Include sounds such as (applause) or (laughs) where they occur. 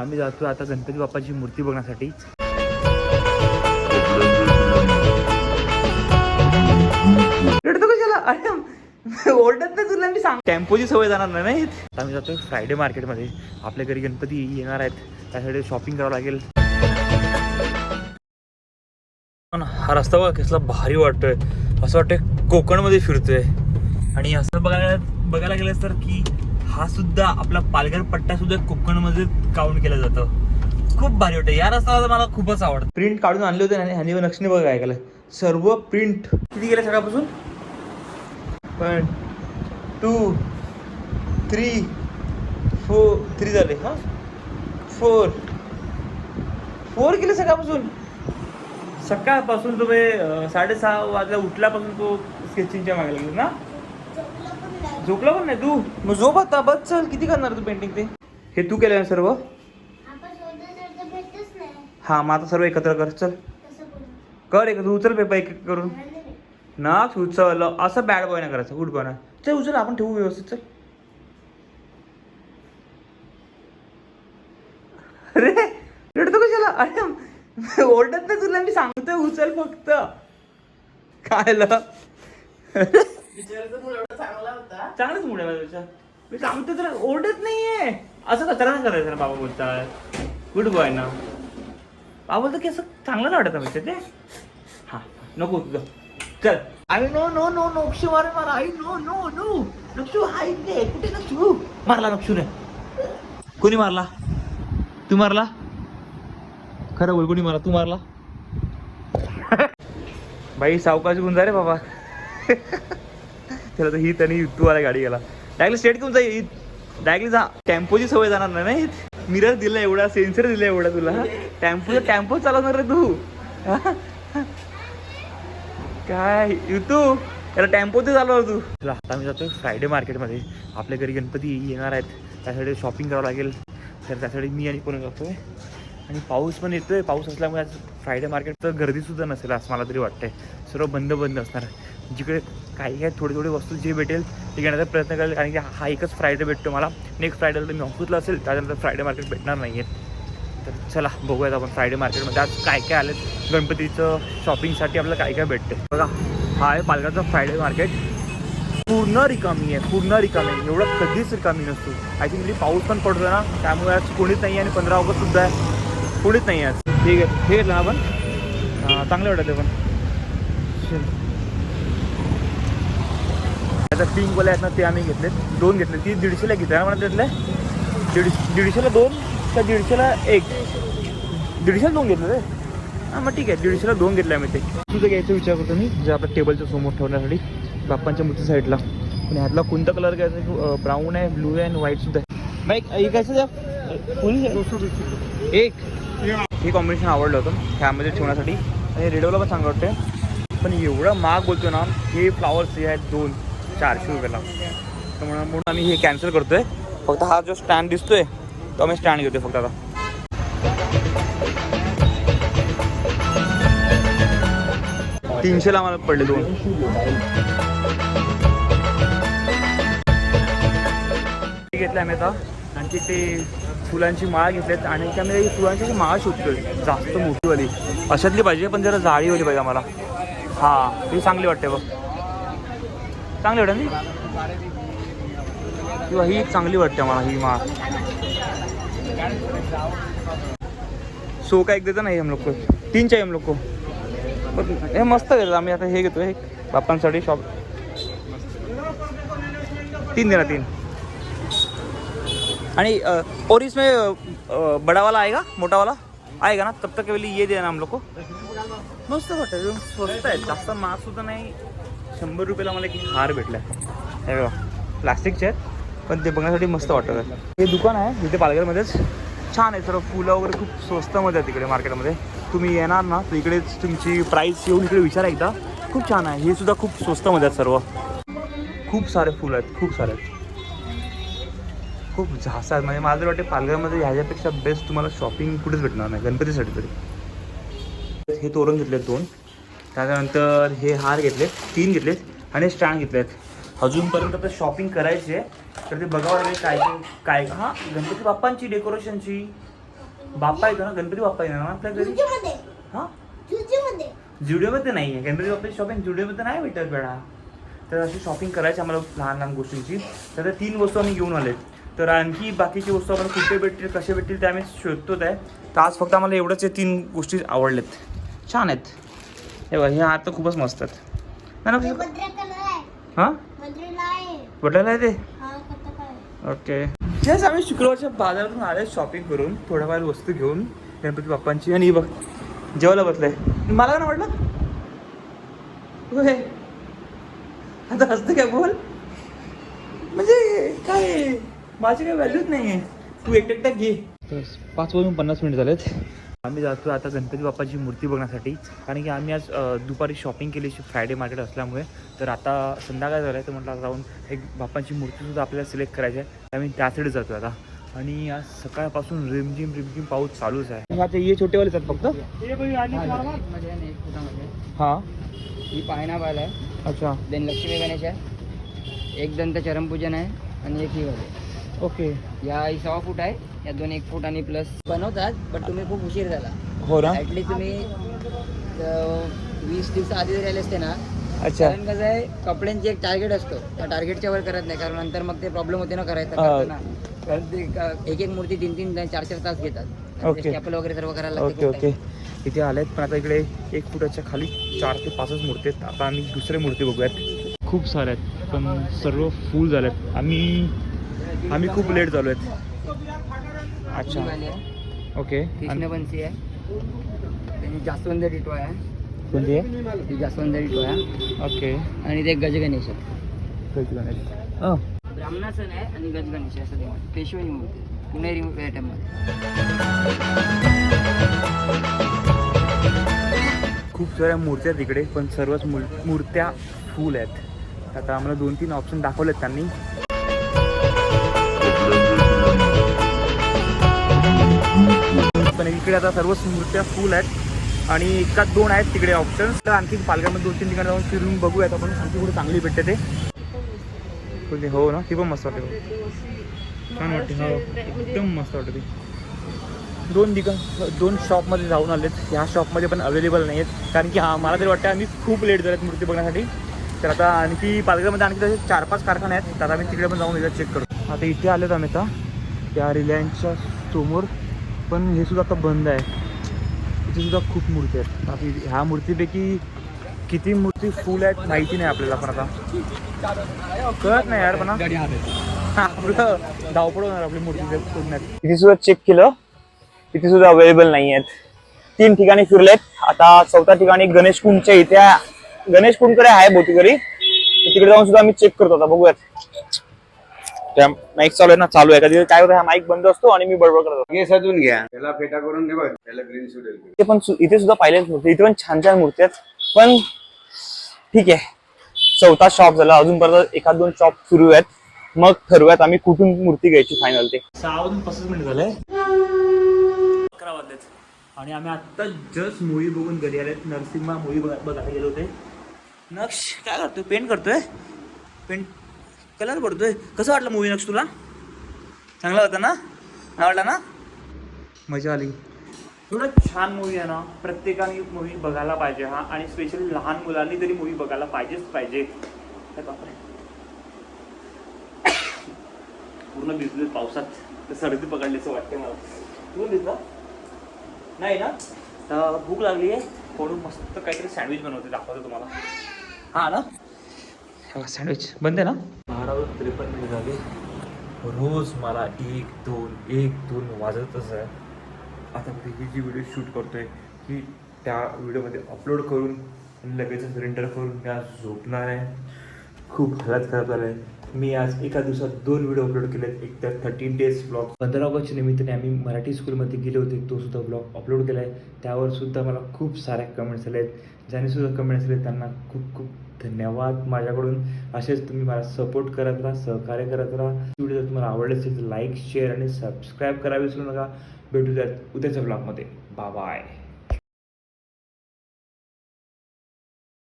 आम्ही जातो आता गणपती बाप्पाची मूर्ती बघण्यासाठी. रडतो कशाला? अरे ओरडत नाही तुला मी सांग. टेम्पोची सवय जाणार नाही. आम्ही जातोय फ्रायडे मार्केटमध्ये आपल्या घरी गणपती येणार आहेत. त्यासाठी शॉपिंग करावं लागेल. पण हा रस्ता बघा कसला भारी वाटतोय. असं वाटतंय कोकणमध्ये फिरतोय. आणि असं बघायला बघायला गेलं तर की हा सुद्धा आपला पालघर पट्टा सुद्धा कोकणमध्ये काउंट केलं जातं. खूप भारी वाटतं. या रस्त्याला मला खूपच आवडतं. प्रिंट काढून आणले होते आणि ह्यानी नक्षीने बघा काय केलं सर्व प्रिंट किती गेले सकाळपासून? One two three four three झाले हा? फोर फोर केले सकाळपासून? सकाळपासून तुम्ही साडेसहा वाजल्या उठल्यापासून तो स्केचिंगच्या मागे लागला ना? झोपला पण नाही तू? मग झोप आता बस चल. किती करणार तू पेंटिंग ते? हे तू केलं ना सर्व? हा मग आता सर्व एकत्र कर. चल. करू एक उचल पेपर एक एक करून. ना उचल असं बॅड बॉय ना करायचं. गुड बॉय ना चल उचल. आपण ठेवू व्यवस्थित. चल. अरे रडतो कशाला? अरे ओरडत नाही तुला. मी सांगतोय उचल फक्त. काय ला? चांगलाच मूड आहे माझा मी सांगतो तुला ओरडत नाहीये. असं कचरा नाही करायचं ना बाबा बोलतात गुड बॉय ना. बाबा बोलतो की असं चांगलं नाही वाटत म्हणजे ते? हा नको तुझं चल. आई नो नो नो नक्षू मारे मारा. आई नो नो नो नक्षू हाय दे कुठे नक्षू मारला नक्षूने कोणी मारला? तू मारला? खरं बोल कोणी मारला? तू मारला? (laughs) बाई सावकाश गुंजा रे बाबा. (laughs) चला तर ही त्यांनी तू गाडी गेला. डायरेक्ट स्टेट घेऊन जाईल डायरेक्टली जा टेम्पोची सवय जाणार नाही नाही मिरर दिला एवढा सेन्सर दिला एवढा तुला. टेम्पो टेम्पो चालवणार रे तू. काय? तू त्याला टेम्पो ते चालू तू. चला आता मी जातो फ्रायडे मार्केटमध्ये आपल्या घरी गणपती येणार आहेत. त्यासाठी शॉपिंग करावं लागेल. तर त्यासाठी मी आणि कोणी जातोय? आणि पाऊस पण येतोय. पाऊस असल्यामुळे आज फ्रायडे मार्केट तर गर्दीसुद्धा नसेल असं मला तरी वाटतंय. सर्व बंद बंद असणार. जिकडे काही काही थोडी थोडी वस्तू जे भेटेल ते घेण्याचा प्रयत्न करेल. कारण की हा एकच फ्रायडे भेटतो मला. नेक्स्ट फ्रायडेला मी ऑफिसला असेल त्याच्यानंतर फ्रायडे मार्केट भेटणार नाही आहेत तर चला बघूयात आपण फ्रायडे मार्केटमध्ये आज काय काय आलं गणपतीचं शॉपिंगसाठी आपल्याला काय काय भेटते बघा हा आहे पालघरचा फ्रायडे मार्केट पूर्ण रिकामी आहे पूर्ण रिकामी आहे. एवढं कधीच रिकामी नसतो. आय थिंक म्हणजे पाऊस पण पडतो ना त्यामुळे आज कोणीच नाही आहे आणि पंधरा ऑगस्टसुद्धा आहे. कोणीच नाही आहे आज. ठीक आहे हे घेतलं ना आपण चांगलं वाटतं ते पण. आता पिंकवाले आहेत ना ते आम्ही घेतले दोन घेतले ती दीडशेला घेतल्या ना मला त्यातले दीडशे दीडशेला दोन का दीडशेला एक. दीडशेला दोन घेतले रे. हां मग ठीक आहे. दीडशेला दोन घेतले आम्ही ते. तुझं घ्यायचा विचार करतो मी जे आपल्या टेबलच्या समोर ठेवण्यासाठी बाप्पांच्या मूर्ती साईडला पण ह्यातला कोणता कलर घ्यायचा ब्राऊन आहे ब्लू आहे आणि व्हाईट सुद्धा आहे. बाईक एक द्या. एक. हे कॉम्बिनेशन आवडलं होतं. ह्यामध्ये ठेवण्यासाठी. आणि रेडिओला पण चांगलं वाटतं पण एवढं महाग बोलतो ना हे फ्लावर्स हे आहेत दोन. चारशे रुपयाला तर म्हणून म्हणून आम्ही हे कॅन्सल करतोय. फक्त हा जो स्टँड दिसतोय तो आम्ही स्टँड घेतोय फक्त आता. तीनशेला आम्हाला पडले दोन. ते घेतलं आम्ही आता. आणखी ते फुलांची माळ घेतल्यात आणि ते आम्ही फुलांची माळ शोधतोय जास्त मोठीवाली अशातली पाहिजे पण जरा जाळीवाली पाहिजे आम्हाला. हां ती चांगली वाटते बघ. चांगली वाटेल ना किंवा ही चांगली वाटते आम्हाला ही माळ. सो का एक देता नाही हम लोग को तीन चाहिए हम लोग को हे मस्त घेतो आम्ही आता हे घेतो हे बाप्पांसाठी शॉप तीन देणार तीन. आणि ओरिसमे बडावाला आहे का? मोठावाला? आएगा ना? तब तक के लिए ये देना हम लोग को मस्त वाटतं एकदम स्वस्त आहे जास्त महाग सुद्धा नाही. शंभर रुपयाला मला एक हार भेटला हे बघा प्लास्टिकचे आहेत पण ते बघण्यासाठी मस्त वाटतं हे दुकान आहे इथे पालघरमध्येच. छान आहे सर्व फुलं वगैरे खूप स्वस्तमध्ये आहे तिकडे मार्केटमध्ये तुम्ही येणार ना तर इकडेच तुमची प्राईस येऊन इकडे विचारा एकदा. खूप छान आहे. हे सुद्धा खूप स्वस्तमध्ये आहेत सर्व. खूप सारे फुलं आहेत खूप सारे आहेत. खूप झास म्हणजे मला तरी वाटते पालघरमध्ये ह्याच्यापेक्षा बेस्ट तुम्हाला शॉपिंग कुठेच भेटणार नाही गणपतीसाठी तरी. हे तोरण घेतलेत दोन. त्याच्यानंतर हे हार घेतलेत तीन घेतलेत आणि स्टँड घेतलेत. अजूनपर्यंत तर शॉपिंग करायची आहे. तर ते बघावं लागेल काय काय हां गणपती बाप्पांची डेकोरेशनची बाप्पा येतो ना गणपती बाप्पा येणार ना आपल्या घरी? हा? जुडिओमध्ये नाही आहे. गणपती बाप्पाची शॉपिंग जुडिओमध्ये नाही भेटत बेडा तर अशी शॉपिंग करायची आम्हाला लहान लहान गोष्टींची. तर त्या तीन वस्तू आम्ही घेऊन आलेत. तर आणखी बाकीची वस्तू आम्हाला कुठे भेटतील कसे भेटतील ते आम्ही शोधतोच आहे. तर आज फक्त आम्हाला एवढंच हे तीन गोष्टी आवडलेत. छान आहेत. हे बघा हे हात तर खूपच मस्त आहेत. ना हां बदलायला आहे. ते? हा ओके. जस आम्ही शुक्रवारच्या बाजारातून आले शॉपिंग करून थोड्याफार वस्तू घेऊन गणपती बाप्पांची. आणि ही बघ जेवायला बसलंय. मला नाही वाटलं होय. आता असतं काय बोल? म्हणजे काय? माझी काही व्हॅल्यूच नाही आहे तू एकटं एकटं घे. पाच वाजून पन्नास मिनिट झालेत. आम्ही जातो आता गणपती बाप्पाची मूर्ती बघण्यासाठी. कारण की आम्ही आज दुपारी शॉपिंग केली फ्रायडे मार्केट असल्यामुळे. तर आता संध्याकाळ झालं आहे तर म्हटलं जाऊन एक बाप्पाची मूर्तीसुद्धा आपल्याला सिलेक्ट करायची आहे. आम्ही त्यासाठी जातो आता. आणि आज सकाळपासून रिमझिम रिमझिम पाऊस चालूच आहे. आता हे छोटेवालेच आहेत फक्त? एक हां. ही पायनाबाल आहे. अच्छा. देन लक्ष्मी गणेश आहे. एक दंत चरमपूजन आहे. आणि एक ही वाले. ओके. या ही सव्वा फूट आहे. या दोन एक फूट आणि प्लस बनवतात बट तुम्ही खूप उशीर झाला. हो ना? ॲटलीस्ट तुम्ही वीस दिवस आधी जरी आले असते ना अच्छा. कारण कसं आहे कपड्यांची एक टार्गेट असतो. त्या टार्गेटच्या वर करत नाही कारण नंतर मग ते प्रॉब्लेम होते ना करायचं. करताना. कारण ते क- एक एक मूर्ती तीन तीन चार चार तास घेतात. स्टॅपल वगैरे सर्व करायला लागते ओके खूप ओके. time. इथे आलेत पण आता इकडे एक फुटाच्या खाली चार ते पाचच मूर्ती आहेत. आता आम्ही दुसरे मूर्ती बघूयात. खूप साऱ्या आहेत पण सर्व फुल झाल्यात आम्ही आम्ही खूप लेट झालो आहेत अच्छा ओके कृष्णबंसी आहे. जास्वंद टिटो आहे. कोणती आहे? ती जास्वंद टिटो आहे. ओके आणि ते गजगणेश आहे. Oh, ब्राह्मणासन आहे आणि गजगणेश असं म्हणतात. पेशवाई मूर्ती. पुणेरी आयटममध्ये खूप साऱ्या मूर्त्या आहेत इकडे पण सर्वच मूर- मूर्त्या फुल आहेत. आता आम्हाला दोन तीन ऑप्शन दाखवलेत त्यांनी. पण इकडे आता सर्वच मूर्त्या फुल आहेत. आणि एकाच दोन आहेत तिकडे ऑप्शन तर आणखी पालघरमध्ये दोन तीन ठिकाणी जाऊन फिरून बघूयात आपण. आणखी कुठे चांगली भेटते ते. हो ना? ती पण मस्त वाटते छान वाटते हो. एकदम मस्त वाटते दोन ठिकाण दोन शॉपमध्ये जाऊन आलेत. ह्या शॉपमध्ये पण अवेलेबल नाही आहेत कारण की हा मला तरी वाटतं आम्ही खूप लेट झालेत मूर्ती बघण्यासाठी. तर आता आणखी पालघरमध्ये आणखी तसे चार पाच कारखाने आहेत. तर आता आम्ही तिकडे पण जाऊन एकदा चेक करतो आता इथे आलेत आम्ही आता. त्या रिलायन्सच्या समोर. पण हे सुद्धा आता बंद आहे. इथे सुद्धा खूप मूर्ती आहेत. आता ह्या मूर्तीपैकी किती मूर्ती फुल आहेत माहिती नाही आपल्याला पण आता. कळत नाही यार पण आपलं धावपड होणार आपली मूर्ती शोधण्यात इथे सुद्धा चेक केलं. तिथे सुद्धा अवेलेबल नाही आहेत. तीन ठिकाणी फिरलेत. आता चौथ्या ठिकाणी गणेश कुंडच्या इथे गणेश कुंडकडे आहे बहुतेकरी तिकडे जाऊन सुद्धा आम्ही चेक करतो आता. बघूयात. त्या माईक चालू आहे ना चालू आहे. कधी काय होतं हा माईक बंद असतो आणि मी बडबड करतो हे सजून घ्या. त्याला फेटा करून ठेवा. त्याला ग्रीन सूट इथे पण सु- इथे सुद्धा पाहिलेच मूर्ती. इथे पण छान छान मूर्ती आहेत. पण ठीक आहे. चौथा शॉप झाला. अजून परत एखाद दोन शॉप सुरू आहेत. मग ठरवूयात आम्ही कुठून मूर्ती घ्यायची फायनल ते. सहा वाजून पस्तीस मिनिट झाले. अकरा वाजलेत. आणि आम्ही आत्ता जस्ट मूवी बघून घरी आलेत. नरसिंहा मूवी बघायला गेलो होते. नक्ष काय करतोय? पेंट करतोय? पेंट कलर पडतोय. कसं वाटलं मूवी नक्ष तुला? चांगला होता ना? आवडला ना? मजा आली. थोडं छान मूवी आहे ना? प्रत्येकाने मूवी बघायला पाहिजे हा. आणि स्पेशली लहान मुलांनी तरी मूवी बघायला पाहिजेच पाहिजे. काय पूर्ण भिजले पावसात. तर सर्दी पकडल्याचं वाटते मला. तू भिजला नाही ना? तर भूक लागली आहे थोडं मस्त काहीतरी सँडविच बनवते दाखवतो तुम्हाला. हा ना? सँडविच बंद आहे ना? बारा त्रेपन्न मिनिट झाले रोज मला एक दोन एक दोन वाजतच आहे. आता मी ही जी व्हिडिओ शूट करतोय ही त्या व्हिडिओमध्ये अपलोड करून लगेचच रेंटर करून मी आज झोपणार आहे. खूप हालत खराब झालं आहे. मी आज एका दिवसात दोन व्हिडिओ अपलोड केले आहेत एक तर थर्टीन डेज ब्लॉग पंधरा ऑगस्टच्या निमित्ताने आम्ही मराठी स्कूलमध्ये गेले होते. तो सुद्धा ब्लॉग अपलोड केला आहे त्यावर सुद्धा मला खूप साऱ्या कमेंट्स आले आहेत. ज्यांनी सुद्धा कमेंट्स आले त्यांना खूप खूप धन्यवाद. माझ्याकडून असेच तुम्ही मला सपोर्ट करत राहा सहकार्य करत राहा. व्हिडिओ जर तुम्हाला आवडले असेल तर लाईक शेअर आणि सबस्क्राईब करा विसरू नका. भेटू द्या उद्याच्या ब्लॉगमध्ये बाय